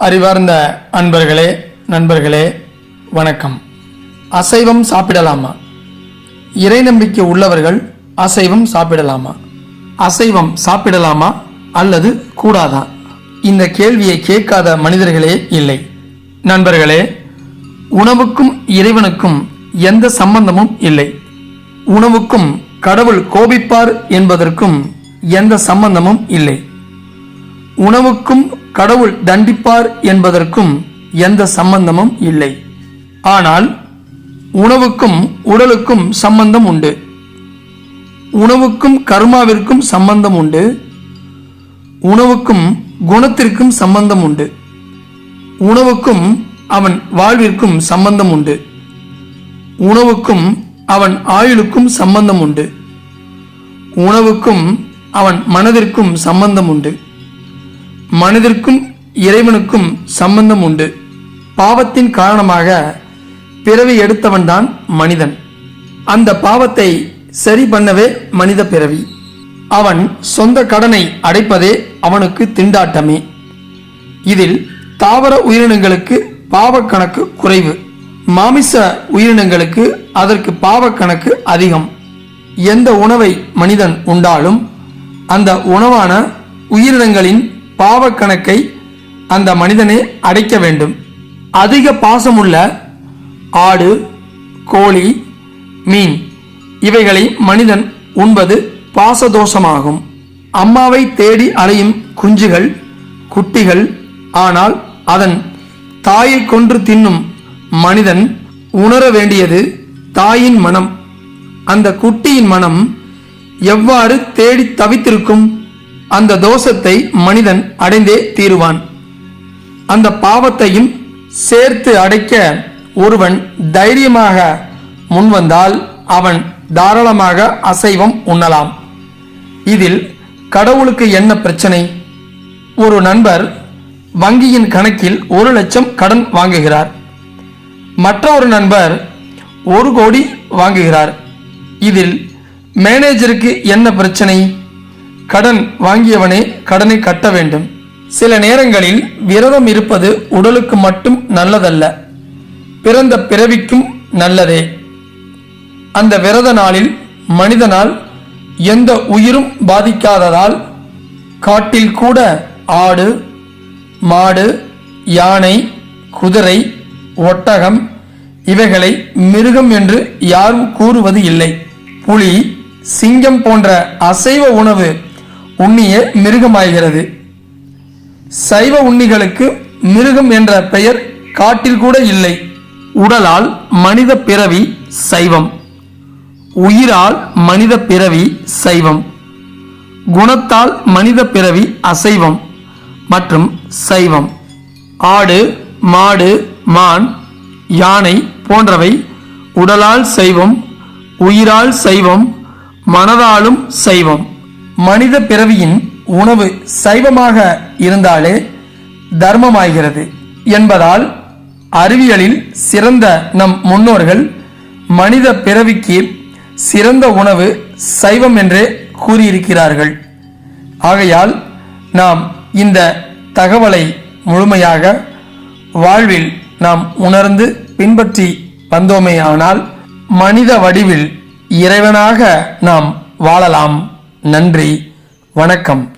அறிவார்ந்த அன்பர்களே நண்பர்களே வணக்கம். அசைவம் சாப்பிடலாமா? இறை நம்பிக்கை உள்ளவர்கள் அசைவம் சாப்பிடலாமா? அசைவம் சாப்பிடலாமா அல்லது கூடாதா? இந்த கேள்வியை கேட்காத மனிதர்களே இல்லை. நண்பர்களே உணவுக்கும் இறைவனுக்கும் எந்த சம்பந்தமும் இல்லை. உணவுக்கும் கடவுள் கோபிப்பார் என்பதற்கும் எந்த சம்பந்தமும் இல்லை. உணவுக்கும் கடவுள் தண்டிப்பார் என்பதற்கும் எந்த சம்பந்தமும் இல்லை. ஆனால் உணவுக்கும் உடலுக்கும் சம்பந்தம் உண்டு. உணவுக்கும் கர்மாவிற்கும் சம்பந்தம் உண்டு. உணவுக்கும் குணத்திற்கும் சம்பந்தம் உண்டு. உணவுக்கும் அவன் வாழ்விற்கும் சம்பந்தம் உண்டு. உணவுக்கும் அவன் ஆயுளுக்கும் சம்பந்தம் உண்டு. உணவுக்கும் அவன் மனதிற்கும் சம்பந்தம் உண்டு. மனதிற்கும் இறைவனுக்கும் சம்பந்தம் உண்டு. பாவத்தின் காரணமாக பிறவி எடுத்தவன்தான் மனிதன். அந்த பாவத்தை சரி பண்ணவே மனித பிறவி. அவன் சொந்த கடனை அடைப்பதே அவனுக்கு திண்டாட்டமே. இதில் தாவர உயிரினங்களுக்கு பாவக்கணக்கு குறைவு. மாமிச உயிரினங்களுக்கு அதற்கு பாவக்கணக்கு அதிகம். எந்த உணவை மனிதன் உண்டாலும் அந்த உணவான உயிரினங்களின் பாவக்கணக்கை அந்த மனிதனே அடைக்க வேண்டும். அதிக பாசமுள்ள ஆடு கோழி மீன் இவைகளை மனிதன் உண்பது பாசதோஷமாகும். அம்மாவை தேடி அலையும் குஞ்சுகள் குட்டிகள் ஆனால் அதன் தாயை கொன்று தின்னும் மனிதன் உணர வேண்டியது தாயின் மனம். அந்த குட்டியின் மனம் எவ்வாறு தேடி தவித்திருக்கும்? அந்த தோஷத்தை மனிதன் அடைந்தே தீருவான். அந்த பாவத்தையும் சேர்த்து அடைக்க ஒருவன் தைரியமாக முன்வந்தால் அவன் தாராளமாக அசைவம் உண்ணலாம். இதில் கடவுளுக்கு என்ன பிரச்சனை? ஒரு நண்பர் வங்கியின் கணக்கில் ஒரு லட்சம் கடன் வாங்குகிறார். மற்ற ஒரு நண்பர் ஒரு கோடி வாங்குகிறார். இதில் மேனேஜருக்கு என்ன பிரச்சனை? கடன் வாங்கியவனே கடனை கட்ட வேண்டும். சில நேரங்களில் விரதம் இருப்பது உடலுக்கு மட்டும் நல்லதல்ல பிறந்த பிறவிக்கும் நல்லதே. அந்த விரத நாளில் மனிதனால் எந்த உயிரும் பாதிக்காததால் காட்டில் கூட ஆடு மாடு யானை குதிரை ஒட்டகம் இவைகளை மிருகம் என்று யாரும் கூறுவது இல்லை. புலி சிங்கம் போன்ற அசைவ உணவு உண்ணியே மிருகமாகிறது சைவ உண்ணிகளுக்கு மிருகம் என்ற பெயர் காட்டில் கூட இல்லை. உடலால் மனித பிறவி சைவம். உயிரால் மனித பிறவி சைவம். குணத்தால் மனித பிறவி அசைவம் மற்றும் சைவம். ஆடு மாடு மான் யானை போன்றவை உடலால் சைவம் உயிரால் சைவம் மனதாலும் சைவம். மனித பிறவியின் உணவு சைவமாக இருந்தாலே தர்மமாகிறது என்பதால் அறிவியலில் சிறந்த நம் முன்னோர்கள் மனித பிறவிக்கு சிறந்த உணவு சைவம் என்றே கூறியிருக்கிறார்கள். ஆகையால் நாம் இந்த தகவலை முழுமையாக வாழ்வில் நாம் உணர்ந்து பின்பற்றி வந்தோமேயானால் மனித வடிவில் இறைவனாக நாம் வாழலாம். நன்றி வணக்கம்.